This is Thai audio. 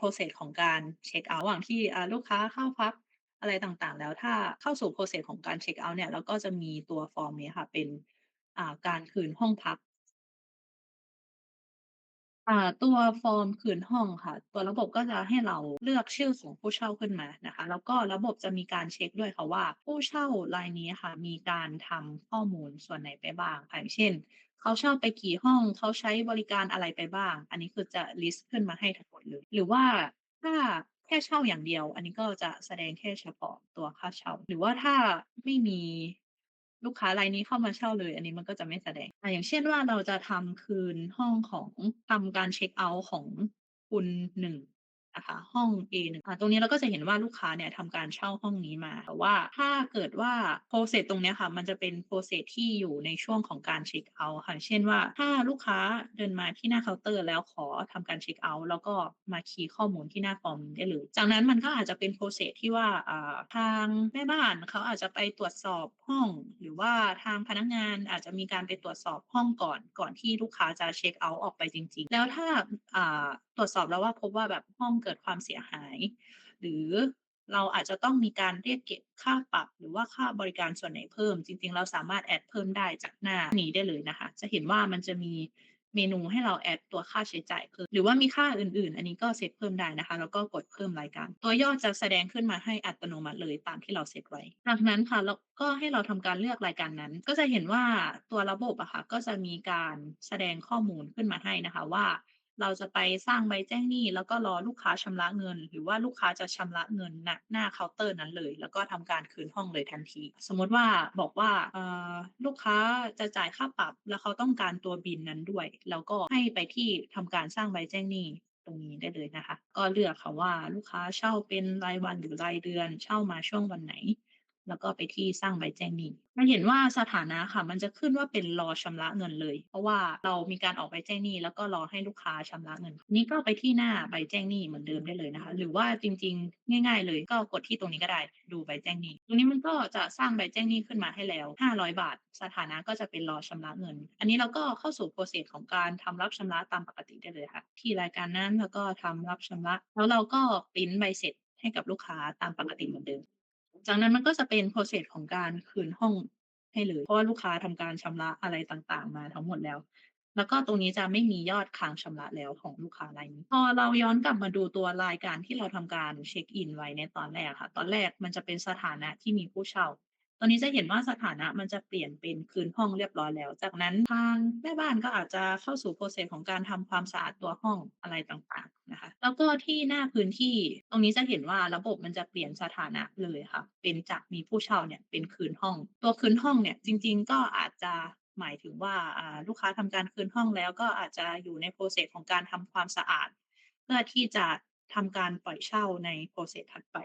โปรเซสของการเช็คเอาท์ระหว่างที่ลูกค้าเข้าพักอะไรต่างๆ แล้วถ้าเข้าสู่โปรเซสของการเช็คเอาท์เนี่ยเราก็จะมีตัวฟอร์มนี้ค่ะเป็นการคืนห้องพัก อ่า ตัวฟอร์มคืนห้องค่ะ ตัวระบบก็จะให้เราเลือกชื่อของผู้เช่าขึ้นมานะคะ แล้วก็ระบบจะมีการเช็กด้วยค่ะว่า ผู้เช่ารายนี้ค่ะ มีการทำข้อมูลส่วนไหนไปบ้างอย่างเช่น เขาเช่าไปกี่ห้องเขาใช้บริการอะไรไปบ้าง อันนี้คือจะลิสต์ขึ้นมาให้ทั้งหมดเลยหรือว่าถ้าแค่เช่าอย่างเดียว อันนี้ก็จะแสดงแค่เฉพาะตัวค่าเช่า หรือว่าถ้าไม่มี ลูกค้ารายนี้เข้ามาเช่าเลย อันนี้มันก็จะไม่แสดงอ่าอย่างเช่นว่าเราจะทำคืนห้องของทำการเช็คเอาท์ของคุณหนึ่ง นะคะห้อง A1 อ่าตรงนี้เราก็จะเห็นว่าลูกค้าเนี่ยทำการเช่าห้องนี้มาแต่ว่าถ้าเกิดว่า process ตรงนี้ค่ะ มันจะเป็น process ที่อยู่ในช่วงของการเช็กเอาต์ค่ะ เช่นว่าถ้าลูกค้าเดินมาที่หน้าเคาน์เตอร์แล้วขอทำการเช็กเอาต์แล้วก็มาคีย์ข้อมูลที่หน้าฟอร์มได้เลย จากนั้นมันก็อาจจะเป็น process ที่ว่าทางแม่บ้านเขาอาจจะไปตรวจสอบห้อง หรือว่าทางพนักงานอาจจะมีการไปตรวจสอบห้องก่อนก่อนที่ลูกค้าจะเช็กเอาต์ออกไปจริง ๆ แล้วถ้า รวจสอบแล้วว่าพบว่าแบบห้องเกิดความเสียหาย หรือเราอาจจะต้องมีการเรียกเก็บค่าปรับ หรือว่าค่าบริการส่วนไหนเพิ่ม จริง ๆ เราสามารถ add เพิ่มได้จากหน้านี้ได้เลยนะคะ จะเห็นว่ามันจะมีเมนูให้เรา add ตัวค่าใช้จ่ายเพิ่มหรือว่ามีค่าอื่น ๆ อันนี้ก็เซตเพิ่มได้นะคะ แล้วก็กดเพิ่มรายการ ตัวยอดจะแสดงขึ้นมาให้อัตโนมัติเลยตามที่เราเซตไว้จากนั้นค่ะเราก็ให้เราทำการเลือกรายการนั้น ก็จะเห็นว่าตัวระบบอะค่ะก็จะมีการแสดงข้อมูลขึ้นมาให้นะคะว่า เราจะไปสร้างใบแจ้งหนี้ แล้วก็รอลูกค้าชำระเงิน หรือว่าลูกค้าจะชำระเงินณหน้าเคาน์เตอร์นั้นเลย แล้วก็ทำการคืนห้องเลยทันที สมมติว่าบอกว่าลูกค้าจะจ่ายค่าปรับ แล้วเขาต้องการตัวบิลนั้นด้วยเราก็ให้ไปที่ทำการสร้างใบแจ้งหนี้ตรงนี้ได้เลยนะคะ ก็เลือกค่ะว่าลูกค้าเช่าเป็นรายวันหรือรายเดือน เช่ามาช่วงวันไหน แล้วก็ไปที่สร้างใบแจ้งหนี้จะเห็นว่าสถานะค่ะ มันจะขึ้นว่าเป็นรอชำระเงินเลย เพราะว่าเรามีการออกใบแจ้งหนี้แล้วก็รอให้ลูกค้าชำระเงิน นี้ก็ไปที่หน้าใบแจ้งหนี้เหมือนเดิมได้เลยนะคะ หรือว่าจริง ๆ ง่าย ๆ เลยก็กดที่ตรงนี้ก็ได้ดูใบแจ้งหนี้ ตรงนี้มันก็จะสร้างใบแจ้งหนี้ขึ้นมาให้แล้ว 500 บาท สถานะก็จะเป็นรอชำระเงิน อันนี้เราก็เข้าสู่ process ของการทำรับชำระตามปกติได้เลยค่ะ ที่รายการนั้นแล้วก็ทำรับชำระ แล้วเราก็พรินใบเสร็จให้กับลูกค้าตามปกติเหมือนเดิม จากนั้นมันก็จะเป็นโปรเซสของการคืนห้องให้เลย เพราะว่าลูกค้าทำการชำระอะไรต่างๆ มาทั้งหมดแล้ว แล้วก็ตรงนี้จะไม่มียอดค้างชำระแล้วของลูกค้ารายนี้ พอเราย้อนกลับมาดูตัวรายการที่เราทำการเช็คอินไว้ในตอนแรกค่ะ ตอนแรกมันจะเป็นสถานะที่มีผู้เช่า ตอนนี้จะเห็นว่าสถานะมันจะเปลี่ยนเป็นคืนห้องเรียบร้อยแล้ว จากนั้นทางแม่บ้านก็อาจจะเข้าสู่ process ของการทำความสะอาดตัวห้องอะไรต่างๆนะคะ แล้วก็ที่หน้าพื้นที่ตรงนี้จะเห็นว่าระบบมันจะเปลี่ยนสถานะเลยค่ะ เป็นจากมีผู้เช่าเนี่ยเป็นคืนห้อง ตัวคืนห้องเนี่ยจริง ๆ ก็อาจจะหมายถึงว่าลูกค้าทำการคืนห้องแล้วก็อาจจะอยู่ใน process ของการทำความสะอาด เพื่อที่จะทำการปล่อยเช่าใน process ถัดไป